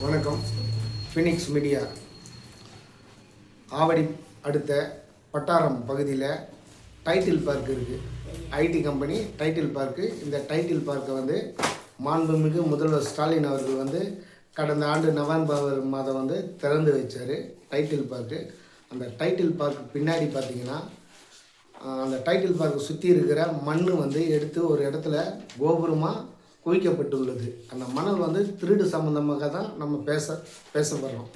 வணக்கம். Phoenix media Avadi அடுத்த பட்டாரம் பகுதியில் டைட்டில் பார்க் இருக்குது ஐடி கம்பெனி டைட்டில் பார்க்கு இந்த டைட்டில் பார்க்கை வந்து மாண்புமிகு முதல்வர் ஸ்டாலின் அவர்கள் வந்து கடந்த ஆண்டு நவம்பர் மாதம் வந்து திறந்து வச்சார் டைட்டில் பார்க்கு அந்த டைட்டில் பார்க் பின்னாடி பார்த்திங்கன்னா அந்த டைட்டில் பார்க்கை சுற்றி இருக்கிற மண் வந்து எடுத்து ஒரு இடத்துல கோபுரமாக குவிக்கப்பட்டுள்ளது. அந்த மணல் வந்து திருடு சம்மந்தமாக தான் நம்ம பேச பேசப்படுறோம்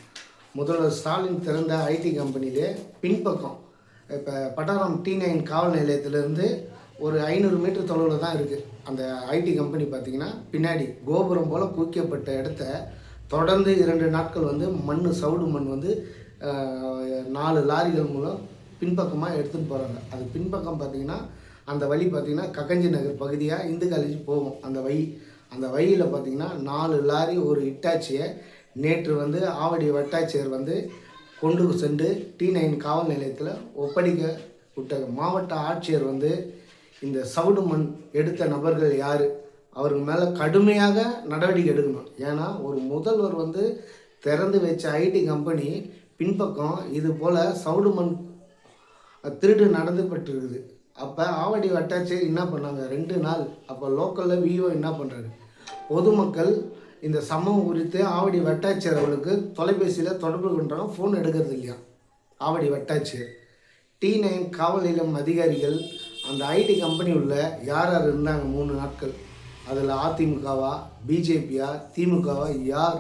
முதல்வர் ஸ்டாலின் திறந்த ஐடி கம்பெனியிலே பின்பக்கம் இப்போ பட்டாரம் டி நைன் காவல் நிலையத்திலேருந்து ஒரு ஐநூறு மீட்டர் தொலைவில் தான் இருக்குது அந்த ஐடி கம்பெனி பார்த்திங்கன்னா பின்னாடி கோபுரம் போல் குவிக்கப்பட்ட இடத்த தொடர்ந்து இரண்டு நாட்கள் வந்து மண் சவுடு மண் வந்து நாலு லாரிகள் மூலம் பின்பக்கமாக எடுத்துகிட்டு போகிறாங்க அது பின்பக்கம் பார்த்தீங்கன்னா அந்த வழி பார்த்தீங்கன்னா கக்கஞ்சி நகர் பகுதியாக இந்து காலேஜ் போகும். அந்த வழி அந்த வழியில் பார்த்தீங்கன்னா நாலு லாரி ஒரு இட்டாச்சியை நேற்று வந்து ஆவடி வட்டாட்சியர் வந்து கொண்டு சென்று டி நைன் காவல் நிலையத்தில் ஒப்படைக்க விட்டாங்க மாவட்ட ஆட்சியர் வந்து இந்த சவுடு மண் எடுத்த நபர்கள் யார்? அவருக்கு மேலே கடுமையாக நடவடிக்கை எடுக்கணும். ஏன்னா ஒரு முதல்வர் வந்து திறந்து வச்ச ஐடி கம்பெனி பின்பக்கம் இது போல் சவுடு மண் திருடு நடந்துபட்டு இருக்குது அப்போ ஆவடி வட்டாட்சியர் என்ன பண்ணாங்க? ரெண்டு நாள். அப்போ லோக்கலில் விஓ என்ன பண்ணுறாரு பொதுமக்கள் இந்த சம்பவம் குறித்து ஆவடி வட்டாட்சியர் அவளுக்கு தொலைபேசியில் தொடர்பு கொண்டாலும் ஃபோன் எடுக்கிறது இல்லையா? ஆவடி வட்டாட்சியர். டி நைன் காவல் நிலையம் அதிகாரிகள் அந்த ஐடி கம்பெனி உள்ள யார் யார் இருந்தாங்க மூணு நாட்கள்? அதில் அதிமுகவா பிஜேபியா திமுகவா யார்?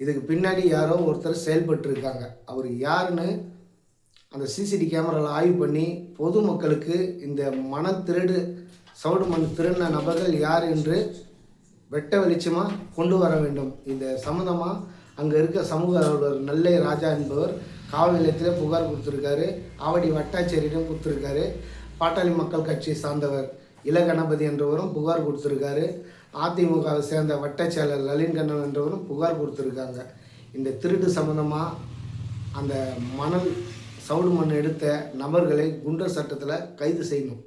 இதுக்கு பின்னாடி யாரோ ஒருத்தர் செயல்பட்டு இருக்காங்க அவர் யாருன்னு அந்த சிசிடி கேமராவில் ஆய்வு பண்ணி பொதுமக்களுக்கு இந்த மன திருடு சவுடு மண் திருடின நபர்கள் யார் என்று வெட்ட வெளிச்சமாக கொண்டு வர வேண்டும். இந்த சம்மந்தமாக அங்கே இருக்க சமூக அலுவலர் நெல்லை ராஜா என்பவர் காவல் நிலையத்தில் புகார் கொடுத்துருக்காரு. ஆவடி வட்டாச்சேரியிடம் கொடுத்துருக்காரு. பாட்டாளி மக்கள் கட்சியை சார்ந்தவர் இளகணபதி என்றவரும் புகார் கொடுத்துருக்காரு. அதிமுகவை சேர்ந்த வட்டச்செயலர் லலின் கண்ணன் என்றவரும் புகார் கொடுத்துருக்காங்க. இந்த திருட்டு சம்மந்தமாக அந்த மணல் சவுடு மண் எடுத்த நபர்களை குண்டர் சட்டத்தில் கைது செய்யணும்.